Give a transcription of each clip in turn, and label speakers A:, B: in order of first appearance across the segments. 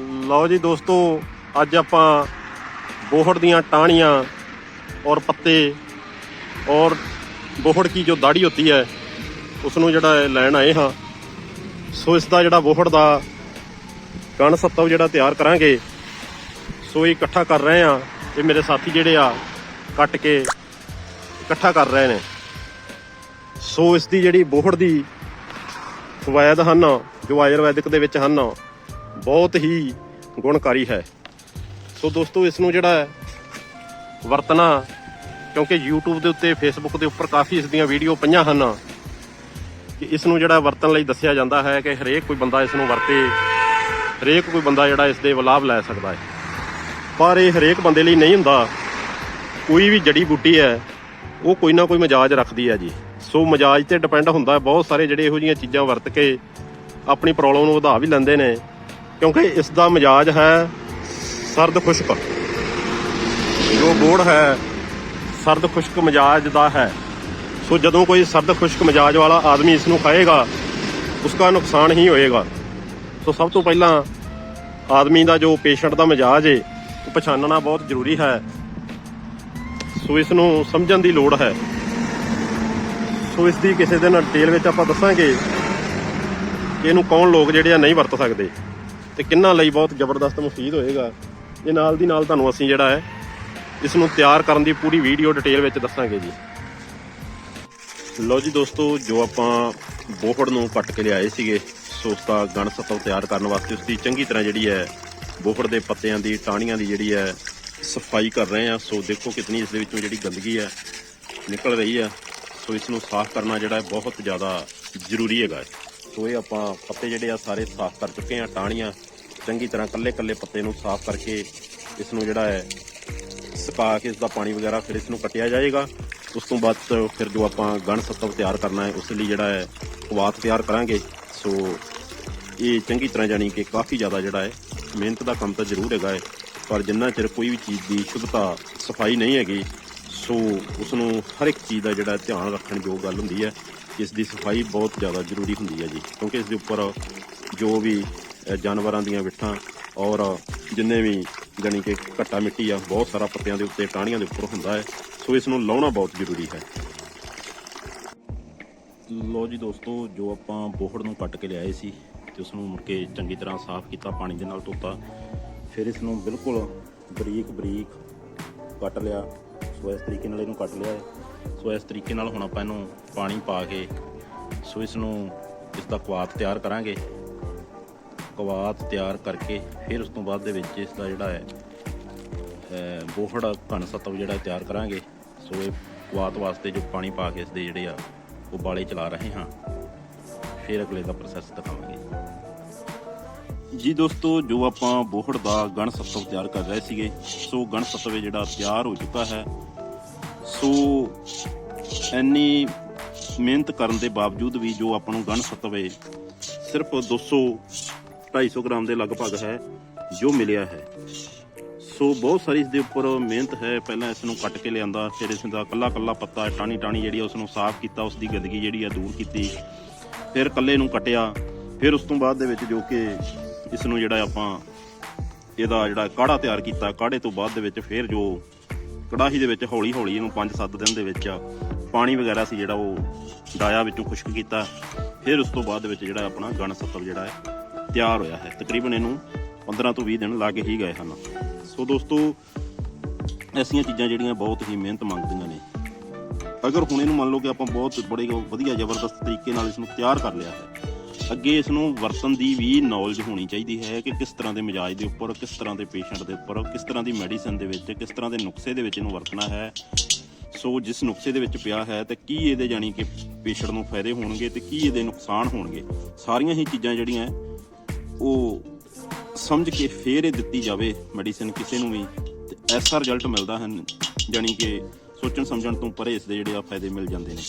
A: ਲਓ ਜੀ ਦੋਸਤੋ, ਅੱਜ ਆਪਾਂ ਬੋਹੜ ਦੀਆਂ ਟਾਹਣੀਆਂ ਔਰ ਪੱਤੇ ਔਰ ਬੋਹੜ ਕੀ ਜੋ ਦਾੜੀ ਹੁੰਦੀ ਹੈ ਉਸ ਨੂੰ ਜਿਹੜਾ ਲੈਣ ਆਏ ਹਾਂ। ਸੋ ਇਸ ਦਾ ਜਿਹੜਾ ਬੋਹੜ ਦਾ ਕਣ ਸੱਤਵ ਜਿਹੜਾ ਤਿਆਰ ਕਰਾਂਗੇ, ਸੋ ਇਹ ਇਕੱਠਾ ਕਰ ਰਹੇ ਆ ਇਹ ਮੇਰੇ ਸਾਥੀ ਜਿਹੜੇ ਆ, ਕੱਟ ਕੇ ਇਕੱਠਾ ਕਰ ਰਹੇ ਨੇ। ਸੋ ਇਸ ਦੀ ਜਿਹੜੀ ਬੋਹੜ ਦੀ ਫਵਾਇਦ ਹਨ, ਜੋ ਆਯੁਰਵੈਦਿਕ ਦੇ ਵਿੱਚ ਹਨ ਬਹੁਤ ਹੀ ਗੁਣਕਾਰੀ ਹੈ। ਸੋ ਦੋਸਤੋ ਇਸ ਨੂੰ ਜਿਹੜਾ ਹੈ, ਵਰਤਣਾ, ਕਿਉਂਕਿ YouTube ਦੇ ਉੱਤੇ, Facebook ਦੇ ਉੱਪਰ ਕਾਫੀ ਇਸ ਦੀਆਂ ਵੀਡੀਓ ਪਈਆਂ ਹਨ ਕਿ ਇਸ ਨੂੰ ਜਿਹੜਾ ਵਰਤਣ ਲਈ ਦੱਸਿਆ ਜਾਂਦਾ ਹੈ ਕਿ ਹਰੇਕ ਕੋਈ ਬੰਦਾ ਇਸ ਨੂੰ ਵਰਤੇ, ਹਰੇਕ ਕੋਈ ਬੰਦਾ ਜਿਹੜਾ ਇਸ ਦੇ ਲਾਭ ਲੈ ਸਕਦਾ ਹੈ। ਪਰ ਇਹ ਹਰੇਕ ਬੰਦੇ ਲਈ ਨਹੀਂ ਹੁੰਦਾ। ਕੋਈ ਵੀ ਜੜੀ ਬੂਟੀ ਹੈ, ਉਹ ਕੋਈ ਨਾ ਕੋਈ ਮਜਾਜ ਰੱਖਦੀ ਹੈ ਜੀ। ਸੋ ਮਜਾਜ ਤੇ ਡਿਪੈਂਡ ਹੁੰਦਾ ਹੈ। ਬਹੁਤ ਸਾਰੇ ਜਿਹੜੇ ਇਹੋ ਜਿਹੀਆਂ ਚੀਜ਼ਾਂ ਵਰਤ ਕੇ ਆਪਣੀ ਪ੍ਰੋਬਲਮ ਨੂੰ ਵਧਾ ਵੀ ਲੈਂਦੇ ਨੇ। ਕਿਉਂਕਿ ਇਸ ਦਾ ਮਜਾਜ ਹੈ ਸਰਦ ਖੁਸ਼ਕ। ਜੋ ਬੋੜ ਹੈ, ਸਰਦ ਖੁਸ਼ਕ ਮਜਾਜ ਦਾ ਹੈ। ਸੋ ਜਦੋਂ ਕੋਈ ਸਰਦ ਖੁਸ਼ਕ ਮਜਾਜ ਵਾਲਾ ਆਦਮੀ ਇਸ ਨੂੰ ਖਾਏਗਾ, ਉਸਕਾ ਨੁਕਸਾਨ ਹੀ ਹੋਏਗਾ। ਸੋ ਸਭ ਤੋਂ ਪਹਿਲਾਂ ਆਦਮੀ ਦਾ ਜੋ ਪੇਸ਼ੈਂਟ ਦਾ ਮਜਾਜ ਏ, ਉਹ ਪਛਾਣਨਾ ਬਹੁਤ ਜ਼ਰੂਰੀ ਹੈ। ਸੋ ਇਸ ਨੂੰ ਸਮਝਣ ਦੀ ਲੋੜ ਹੈ। ਸੋ ਇਸ ਦੀ ਕਿਸੇ ਦਿਨ ਡਿਟੇਲ ਵਿੱਚ ਆਪਾਂ ਦੱਸਾਂਗੇ ਕਿ ਇਹਨੂੰ ਕੌਣ ਲੋਕ ਜਿਹੜੇ ਆ ਨਹੀਂ ਵਰਤ ਸਕਦੇ। ਤੇ ਕਿੰਨਾਂ ਲਈ ਬਹੁਤ ਜ਼ਬਰਦਸਤ ਮੁਫੀਦ ਹੋਏਗਾ। ਇਹ ਨਾਲ ਦੀ ਨਾਲ ਤੁਹਾਨੂੰ ਅਸੀਂ ਜਿਹੜਾ ਹੈ ਇਸ ਨੂੰ ਤਿਆਰ ਕਰਨ ਦੀ ਪੂਰੀ ਵੀਡੀਓ ਡਿਟੇਲ ਵਿੱਚ ਦੱਸਾਂਗੇ ਜੀ। ਲਓ ਜੀ ਦੋਸਤੋ, ਜੋ ਆਪਾਂ ਬੋਹੜ ਨੂੰ ਕੱਟ ਕੇ ਲਿਆਏ ਸੀਗੇ, ਸੋ ਉਸ ਦਾ ਗਣ ਸਤਵ ਤਿਆਰ ਕਰਨ ਵਾਸਤੇ ਉਸ ਦੀ ਚੰਗੀ ਤਰ੍ਹਾਂ ਜਿਹੜੀ ਹੈ, ਬੋਹੜ ਦੇ ਪੱਤਿਆਂ ਦੀ, ਟਾਹਣੀਆਂ ਦੀ ਜਿਹੜੀ ਹੈ, ਸਫ਼ਾਈ ਕਰ ਰਹੇ ਆ ਸੋ ਦੇਖੋ ਕਿਤਨੀ ਇਸ ਦੇ ਵਿੱਚੋਂ ਜਿਹੜੀ ਗੰਦਗੀ ਹੈ, ਨਿਕਲ ਰਹੀ ਹੈ। ਸੋ ਇਸ ਨੂੰ ਸਾਫ਼ ਕਰਨਾ ਜਿਹੜਾ ਬਹੁਤ ਜ਼ਿਆਦਾ ਜ਼ਰੂਰੀ ਹੈਗਾ ਸੋ ਇਹ ਆਪਾਂ ਪੱਤੇ ਜਿਹੜੇ ਆ ਸਾਰੇ ਸਾਫ਼ ਕਰ ਚੁੱਕੇ ਆ ਟਾਹਣੀਆਂ ਚੰਗੀ ਤਰ੍ਹਾਂ ਕੱਲੇ ਕੱਲੇ ਪੱਤੇ ਨੂੰ ਸਾਫ਼ ਕਰਕੇ ਇਸ ਨੂੰ ਜਿਹੜਾ ਹੈ ਸੁਕਾ ਕੇ ਇਸ ਦਾ ਪਾਣੀ ਵਗੈਰਾ ਫਿਰ ਇਸ ਨੂੰ ਕੱਟਿਆ ਜਾਏਗਾ। ਉਸ ਤੋਂ ਬਾਅਦ ਫਿਰ ਜੋ ਆਪਾਂ ਗਣ ਸੱਤਵ ਤਿਆਰ ਕਰਨਾ ਹੈ, ਉਸ ਲਈ ਜਿਹੜਾ ਹੈ ਕਵਾਤ ਤਿਆਰ ਕਰਾਂਗੇ। ਸੋ ਇਹ ਚੰਗੀ ਤਰ੍ਹਾਂ ਜਾਣੀ ਕਿ ਕਾਫੀ ਜ਼ਿਆਦਾ ਜਿਹੜਾ ਹੈ ਮਿਹਨਤ ਦਾ ਕੰਮ ਤਾਂ ਜ਼ਰੂਰ ਹੈਗਾ ਹੈ, ਪਰ ਜਿੰਨਾ ਚਿਰ ਕੋਈ ਵੀ ਚੀਜ਼ ਦੀ ਸ਼ੁੱਧਤਾ, ਸਫ਼ਾਈ ਨਹੀਂ ਹੈਗੀ, ਸੋ ਉਸ ਨੂੰ ਹਰ ਇੱਕ ਚੀਜ਼ ਦਾ ਜਿਹੜਾ ਧਿਆਨ ਰੱਖਣ ਯੋਗ ਗੱਲ ਹੁੰਦੀ ਹੈ। ਇਸ ਦੀ ਸਫ਼ਾਈ ਬਹੁਤ ਜ਼ਿਆਦਾ ਜ਼ਰੂਰੀ ਹੁੰਦੀ ਹੈ ਜੀ, ਕਿਉਂਕਿ ਇਸ ਦੇ ਉੱਪਰ ਜੋ ਵੀ ਜਾਨਵਰਾਂ ਦੀਆਂ ਵਿੱਠਾਂ ਔਰ ਜਿੰਨੇ ਵੀ ਜਾਣੀ ਕਿ ਘੱਟਾ ਮਿੱਟੀ ਆ, ਬਹੁਤ ਸਾਰਾ ਪੱਤਿਆਂ ਦੇ ਉੱਤੇ, ਟਾਹਣੀਆਂ ਦੇ ਉੱਪਰ ਹੁੰਦਾ ਹੈ, ਸੋ ਇਸ ਨੂੰ ਲਾਉਣਾ ਬਹੁਤ ਜ਼ਰੂਰੀ ਹੈ ਲੋ ਜੀ ਦੋਸਤੋ, ਜੋ ਆਪਾਂ ਬੋਹੜ ਨੂੰ ਕੱਟ ਕੇ ਲਿਆਏ ਸੀ ਤੇ ਉਸ ਨੂੰ ਮੁੜ ਕੇ ਚੰਗੀ ਤਰ੍ਹਾਂ ਸਾਫ਼ ਕੀਤਾ, ਪਾਣੀ ਦੇ ਨਾਲ ਧੋਤਾ, ਫਿਰ ਇਸ ਨੂੰ ਬਿਲਕੁਲ ਬਰੀਕ ਬਰੀਕ ਕੱਟ ਲਿਆ, ਸੋ ਇਸ ਤਰੀਕੇ ਨਾਲ ਇਹਨੂੰ ਕੱਟ ਲਿਆ ਹੈ। ਸੋ ਇਸ ਤਰੀਕੇ ਨਾਲ ਹੁਣ ਆਪਾਂ ਇਹਨੂੰ ਪਾਣੀ ਪਾ ਕੇ ਸੋ ਇਸ ਨੂੰ ਇਸ ਦਾ ਕਵਾਤ ਤਿਆਰ ਕਰਾਂਗੇ। ਕਵਾਤ ਤਿਆਰ ਕਰਕੇ ਫਿਰ ਉਸ ਤੋਂ ਬਾਅਦ ਦੇ ਵਿੱਚ ਇਸ ਦਾ ਜਿਹੜਾ ਹੈ ਬੋਹੜ ਘਣ ਸਤਵ ਜਿਹੜਾ ਤਿਆਰ ਕਰਾਂਗੇ। ਸੋ ਇਹ ਕਵਾਤ ਵਾਸਤੇ ਜੋ ਪਾਣੀ ਪਾ ਕੇ ਇਸ ਦੇ ਜਿਹੜੇ ਆ, ਉਹ ਬਾਲੇ ਚਲਾ ਰਹੇ ਹਾਂ। ਫਿਰ ਅਗਲੇ ਦਾ ਪ੍ਰੋਸੈਸ ਦਿਖਾਵਾਂਗੇ। ਜੀ ਦੋਸਤੋ, ਜੋ ਆਪਾਂ ਬੋਹੜ ਦਾ ਗਣ ਸਤਵ ਤਿਆਰ ਕਰ ਰਹੇ ਸੀਗੇ, ਸੋ ਗਣ ਸਤਵ ਜਿਹੜਾ ਤਿਆਰ ਹੋ ਚੁੱਕਾ ਹੈ ਸੋ ਇੰਨੀ ਮਿਹਨਤ ਕਰਨ ਦੇ ਬਾਵਜੂਦ ਵੀ ਜੋ ਆਪਾਂ ਨੂੰ ਗਣ ਸਤਵ ਹੈ ਸਿਰਫ 200 250 ਗ੍ਰਾਮ ਦੇ ਲਗਭਗ ਹੈ, ਜੋ ਮਿਲਿਆ ਹੈ। ਸੋ ਬਹੁਤ ਸਾਰੀ ਇਸ ਦੇ ਉੱਪਰ ਮਿਹਨਤ ਹੈ। ਪਹਿਲਾਂ ਇਸ ਨੂੰ ਕੱਟ ਕੇ ਲਿਆਂਦਾ, ਫਿਰ ਇਸ ਦਾ ਕੱਲਾ ਕੱਲਾ ਪੱਤਾ ਟਾਣੀ ਟਾਣੀ ਜਿਹੜੀ ਆ ਉਸ ਨੂੰ ਸਾਫ਼ ਕੀਤਾ, ਉਸ ਦੀ ਗੰਦਗੀ ਜਿਹੜੀ ਆ ਦੂਰ ਕੀਤੀ। ਫਿਰ ਕੱਲੇ ਨੂੰ ਕਟਿਆ। ਫਿਰ ਉਸ ਤੋਂ ਬਾਅਦ ਦੇ ਵਿੱਚ ਜੋ ਕਿ ਇਸ ਨੂੰ ਜਿਹੜਾ ਆਪਾਂ, ਇਹਦਾ ਜਿਹੜਾ ਕਾੜਾ ਤਿਆਰ ਕੀਤਾ, ਕਾੜੇ ਤੋਂ ਬਾਅਦ ਦੇ ਵਿੱਚ ਫਿਰ ਜੋ ਕੜਾਹੀ ਦੇ ਵਿੱਚ ਹੌਲੀ ਹੌਲੀ ਇਹਨੂੰ 5-7 ਦਿਨ ਦੇ ਵਿੱਚ ਪਾਣੀ ਵਗੈਰਾ ਸੀ ਜਿਹੜਾ ਉਹ ਡਾਇਆ ਵਿੱਚੋਂ ਖੁਸ਼ਕ ਕੀਤਾ। ਫਿਰ ਉਸ ਤੋਂ ਬਾਅਦ ਦੇ ਵਿੱਚ ਜਿਹੜਾ ਆਪਣਾ ਗਣ ਸੱਤਵ ਜਿਹੜਾ ਹੈ, ਤਿਆਰ ਹੋਇਆ ਹੈ। ਤਕਰੀਬਨ ਇਹਨੂੰ 15 ਤੋਂ 20 ਦਿਨ ਲੱਗ ਹੀ ਗਏ ਹਨ। ਸੋ ਦੋਸਤੋ, ਐਸੀਆਂ ਚੀਜ਼ਾਂ ਜਿਹੜੀਆਂ ਬਹੁਤ ਹੀ ਮਿਹਨਤ ਮੰਗਦੀਆਂ ਨੇ। ਅਗਰ ਹੁਣ ਇਹਨੂੰ ਮੰਨ ਲਓ ਕਿ ਆਪਾਂ ਬਹੁਤ ਬੜੇ ਵਧੀਆ, ਜ਼ਬਰਦਸਤ ਤਰੀਕੇ ਨਾਲ ਇਸ ਨੂੰ ਤਿਆਰ ਕਰ ਲਿਆ ਹੈ ਅੱਗੇ ਇਸ ਨੂੰ ਵਰਤਣ ਦੀ ਵੀ ਨੌਲੇਜ ਹੋਣੀ ਚਾਹੀਦੀ ਹੈ ਕਿ ਕਿਸ ਤਰ੍ਹਾਂ ਦੇ ਮਜ਼ਾਜ ਦੇ ਉੱਪਰ, ਕਿਸ ਤਰ੍ਹਾਂ ਦੇ ਪੇਸ਼ੈਂਟ ਦੇ ਉੱਪਰ, ਕਿਸ ਤਰ੍ਹਾਂ ਦੀ ਮੈਡੀਸਨ ਦੇ ਵਿੱਚ, ਕਿਸ ਤਰ੍ਹਾਂ ਦੇ ਨੁਕਸੇ ਦੇ ਵਿੱਚ ਇਹਨੂੰ ਵਰਤਣਾ ਹੈ। ਸੋ ਜਿਸ ਨੁਕਸੇ ਦੇ ਵਿੱਚ ਪਿਆ ਹੈ ਤੇ ਕੀ ਇਹਦੇ ਜਾਨੀ ਕਿ ਪੇਸ਼ੈਂਟ ਨੂੰ ਫਾਇਦੇ ਹੋਣਗੇ ਤੇ ਕੀ ਇਹਦੇ ਨੁਕਸਾਨ ਹੋਣਗੇ, ਸਾਰੀਆਂ ਹੀ ਚੀਜ਼ਾਂ ਜਿਹੜੀਆਂ ਉਹ ਸਮਝ ਕੇ ਫੇਰ ਇਹ ਦਿੱਤੀ ਜਾਵੇ ਮੈਡੀਸਨ ਕਿਸੇ ਨੂੰ ਵੀ ਤੇ ਐਸਾ ਰਿਜ਼ਲਟ ਮਿਲਦਾ ਹਨ ਜਾਨੀ ਕਿ ਸੋਚਣ ਸਮਝਣ ਤੋਂ ਪਰੇ ਇਸ ਦੇ ਜਿਹੜੇ ਆ ਫਾਇਦੇ ਮਿਲ ਜਾਂਦੇ ਨੇ।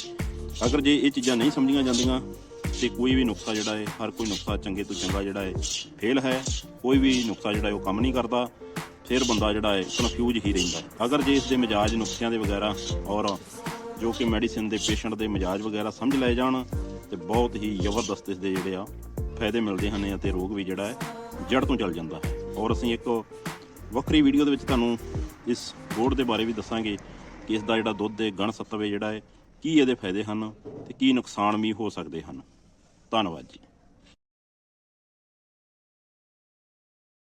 A: ਅਗਰ ਜੇ ਇਹ ਚੀਜ਼ਾਂ ਨਹੀਂ ਸਮਝੀਆਂ ਜਾਂਦੀਆਂ ਤੇ ਕੋਈ ਵੀ ਨੁਕਸਾ ਜਿਹੜਾ ਹੈ ਹਰ ਕੋਈ ਨੁਕਸਾ ਚੰਗੇ ਤੋਂ ਚੰਗਾ ਜਿਹੜਾ ਹੈ ਫੇਲ ਹੈ, ਕੋਈ ਵੀ ਨੁਕਸਾ ਜਿਹੜਾ ਹੈ ਉਹ ਕੰਮ ਨਹੀਂ ਕਰਦਾ, ਫਿਰ ਬੰਦਾ ਜਿਹੜਾ ਹੈ ਕਨਫਿਊਜ਼ ਹੀ ਰਹਿੰਦਾ ਅਗਰ ਜੇ ਇਸ ਦੇ ਮਿਜਾਜ ਨੁਕਸਿਆਂ ਦੇ ਵਗੈਰਾ ਔਰ ਜੋ ਕਿ ਮੈਡੀਸਿਨ ਦੇ ਪੇਸ਼ੈਂਟ ਦੇ ਮਿਜਾਜ ਵਗੈਰਾ ਸਮਝ ਲਏ ਜਾਣ, ਤੇ ਬਹੁਤ ਹੀ ਜ਼ਬਰਦਸਤ ਇਸ ਦੇ ਜਿਹੜੇ ਆ ਫਾਇਦੇ ਮਿਲਦੇ ਹਨ ਅਤੇ ਰੋਗ ਵੀ ਜਿਹੜਾ ਹੈ ਜੜ ਤੋਂ ਚੱਲ ਜਾਂਦਾ ਹੈ। ਔਰ ਅਸੀਂ ਇੱਕ ਵੱਖਰੀ ਵੀਡੀਓ ਦੇ ਵਿੱਚ ਤੁਹਾਨੂੰ ਇਸ ਬੋਰਡ ਦੇ ਬਾਰੇ ਵੀ ਦੱਸਾਂਗੇ ਕਿ ਇਸ ਦਾ ਜਿਹੜਾ ਦੁੱਧ ਹੈ ਗਣ ਸੱਤਵੇ ਜਿਹੜਾ ਹੈ, ਕੀ ਇਹਦੇ ਫਾਇਦੇ ਹਨ ਤੇ ਕੀ ਨੁਕਸਾਨ ਵੀ ਹੋ ਸਕਦੇ ਹਨ। ਧੰਨਵਾਦ ਜੀ।